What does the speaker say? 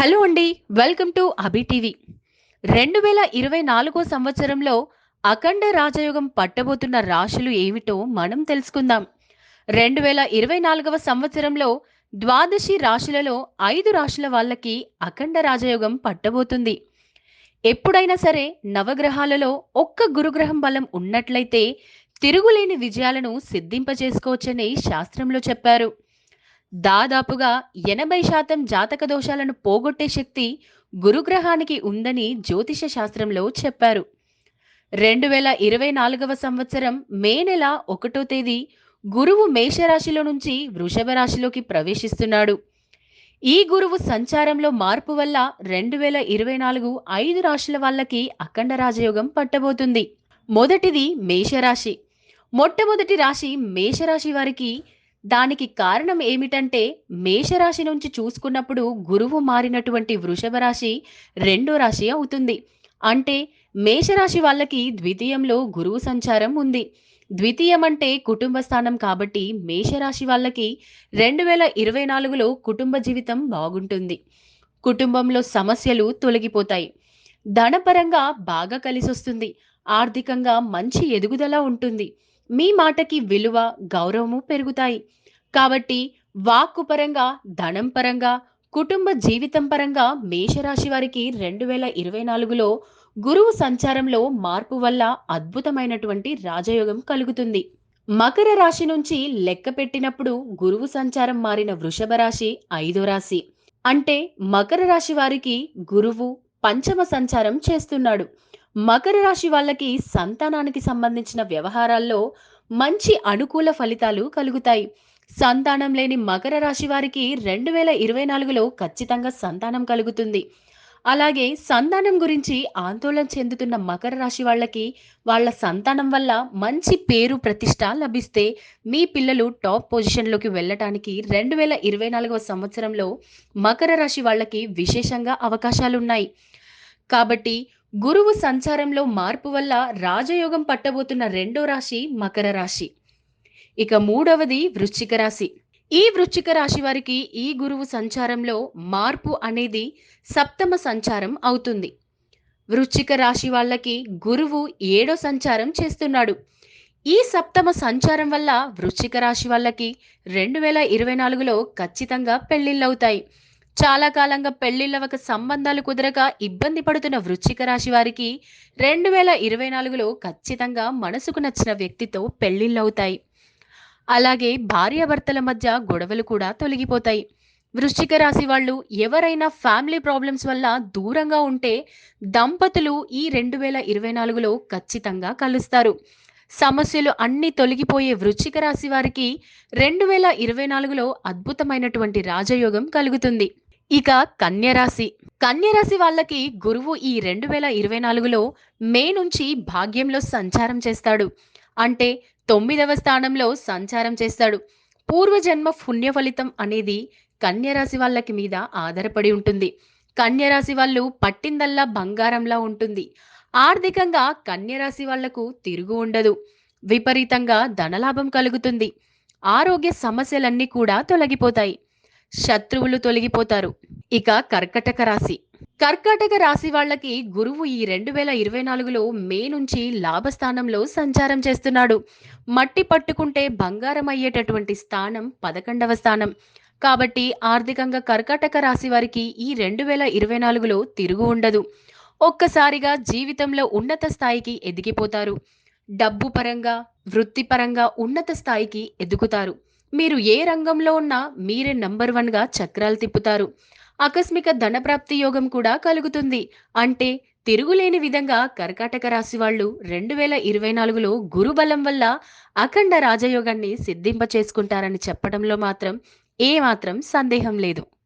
Hello అండి welcome to Abhi TV. రెండు వేల ఇరవై నాలుగో సంవత్సరంలో అఖండ రాజయోగం పట్టబోతున్న రాశులు ఏమిటో మనం తెలుసుకుందాం. రెండు వేల ఇరవై నాలుగవ సంవత్సరంలో ద్వాదశి రాశులలో ఐదు రాశుల వాళ్ళకి అఖండ రాజయోగం పట్టబోతుంది. ఎప్పుడైనా సరే నవగ్రహాలలో ఒక్క గురుగ్రహం బలం ఉన్నట్లయితే తిరుగులేని విజయాలను సిద్ధింపజేసుకోవచ్చని శాస్త్రంలో చెప్పారు. దాదాపుగా ఎనభై శాతం జాతక దోషాలను పోగొట్టే శక్తి గురుగ్రహానికి ఉందని జ్యోతిష శాస్త్రంలో చెప్పారు. రెండు వేల ఇరవై నాలుగవ సంవత్సరం మే నెల ఒకటో తేదీ గురువు మేషరాశిలో నుంచి వృషభ రాశిలోకి ప్రవేశిస్తున్నాడు. ఈ గురువు సంచారంలో మార్పు వల్ల రెండు వేల ఇరవై నాలుగు ఐదు రాశుల వాళ్ళకి అఖండ రాజయోగం పట్టబోతుంది. మొదటిది మేషరాశి. మొట్టమొదటి రాశి మేషరాశి వారికి దానికి కారణం ఏమిటంటే మేషరాశి నుంచి చూసుకున్నప్పుడు గురువు మారినటువంటి వృషభ రాశి రెండో రాశి అవుతుంది. అంటే మేషరాశి వాళ్ళకి ద్వితీయంలో గురువు సంచారం ఉంది. ద్వితీయం అంటే కుటుంబ స్థానం కాబట్టి మేషరాశి వాళ్ళకి రెండు వేల ఇరవై నాలుగులో కుటుంబ జీవితం బాగుంటుంది. కుటుంబంలో సమస్యలు తొలగిపోతాయి. ధనపరంగా బాగా కలిసొస్తుంది. ఆర్థికంగా మంచి ఎదుగుదల ఉంటుంది. మీ మాటకి విలువ గౌరవము పెరుగుతాయి. కాబట్టి వాక్కు పరంగా ధనం పరంగా కుటుంబ జీవితం పరంగా మేషరాశి వారికి రెండు వేల ఇరవై నాలుగులో గురువు సంచారంలో మార్పు వల్ల అద్భుతమైనటువంటి రాజయోగం కలుగుతుంది. మకర రాశి నుంచి లెక్క పెట్టినప్పుడు గురువు సంచారం మారిన వృషభ రాశి ఐదో రాశి. అంటే మకర రాశి వారికి గురువు పంచమ సంచారం చేస్తున్నాడు. మకర రాశి వాళ్ళకి సంతానానికి సంబంధించిన వ్యవహారాల్లో మంచి అనుకూల ఫలితాలు కలుగుతాయి. సంతానం లేని మకర రాశి వారికి రెండు వేల ఇరవై నాలుగులో ఖచ్చితంగా సంతానం కలుగుతుంది. అలాగే సంతానం గురించి ఆందోళన చెందుతున్న మకర రాశి వాళ్ళకి వాళ్ళ సంతానం వల్ల మంచి పేరు ప్రతిష్ట లభిస్తే మీ పిల్లలు టాప్ పొజిషన్లోకి వెళ్ళటానికి రెండు వేల ఇరవై నాలుగవ సంవత్సరంలో మకర రాశి వాళ్ళకి విశేషంగా అవకాశాలున్నాయి. కాబట్టి గురువు సంచారంలో మార్పు వల్ల రాజయోగం పట్టబోతున్న రెండో రాశి మకర రాశి. ఇక మూడవది వృశ్చిక రాశి. ఈ వృశ్చిక రాశి వారికి ఈ గురువు సంచారంలో మార్పు అనేది సప్తమ సంచారం అవుతుంది. వృశ్చిక రాశి వాళ్ళకి గురువు ఏడో సంచారం చేస్తున్నాడు. ఈ సప్తమ సంచారం వల్ల వృశ్చిక రాశి వాళ్ళకి రెండు వేల ఇరవై నాలుగులో ఖచ్చితంగా పెళ్ళిళ్ళవుతాయి చాలా కాలంగా పెళ్ళిళ్ళవక సంబంధాలు కుదరక ఇబ్బంది పడుతున్న వృశ్చిక రాశి వారికి రెండు వేల ఇరవై నాలుగులో ఖచ్చితంగా మనసుకు నచ్చిన వ్యక్తితో పెళ్ళిళ్ళవుతాయి అలాగే భార్యాభర్తల మధ్య గొడవలు కూడా తొలగిపోతాయి. వృశ్చిక రాశి వాళ్ళు ఎవరైనా ఫ్యామిలీ ప్రాబ్లమ్స్ వల్ల దూరంగా ఉంటే దంపతులు ఈ రెండు వేల ఇరవై నాలుగులో ఖచ్చితంగా కలుస్తారు. సమస్యలు అన్ని తొలగిపోయే వృశ్చిక రాశి వారికి రెండు వేల ఇరవై నాలుగులో అద్భుతమైనటువంటి రాజయోగం కలుగుతుంది. ఇక కన్యరాశి కన్యరాశి వాళ్ళకి గురువు ఈ రెండు వేల ఇరవై నాలుగులో మే నుంచి భాగ్యంలో సంచారం చేస్తాడు. అంటే తొమ్మిదవ స్థానంలో సంచారం చేస్తాడు. పూర్వజన్మ పుణ్య ఫలితం అనేది కన్యరాశి వాళ్ళకి మీద ఆధారపడి ఉంటుంది. కన్యరాశి వాళ్ళు పట్టిందల్లా బంగారంలా ఉంటుంది. ఆర్థికంగా కన్యరాశి వాళ్ళకు తిరుగు ఉండదు. విపరీతంగా ధనలాభం కలుగుతుంది. ఆరోగ్య సమస్యలన్నీ కూడా తొలగిపోతాయి. శత్రువులు తొలగిపోతారు. ఇక కర్కటక రాశి. కర్కాటక రాశి వాళ్ళకి గురువు ఈ రెండు వేల ఇరవై నాలుగులో మే నుంచి లాభస్థానంలో సంచారం చేస్తున్నాడు. మట్టి పట్టుకుంటే బంగారం అయ్యేటటువంటి స్థానం పదకొండవ స్థానం. కాబట్టి ఆర్థికంగా కర్కాటక రాశి వారికి ఈ రెండు వేల ఇరవై నాలుగులో తిరుగు ఉండదు. ఒక్కసారిగా జీవితంలో ఉన్నత స్థాయికి ఎదిగిపోతారు. డబ్బు పరంగా వృత్తిపరంగా ఉన్నత స్థాయికి ఎదుగుతారు. మీరు ఏ రంగంలో ఉన్నా మీరే నంబర్ వన్గా చక్రాలు తిప్పుతారు. ఆకస్మిక ధనప్రాప్తి యోగం కూడా కలుగుతుంది. అంటే తిరుగులేని విధంగా కర్కాటక రాశి వాళ్ళు రెండు వేల ఇరవై నాలుగులో గురుబలం వల్ల అఖండ రాజయోగాన్ని సిద్ధింప చేసుకుంటారని చెప్పడంలో మాత్రం ఏమాత్రం సందేహం లేదు.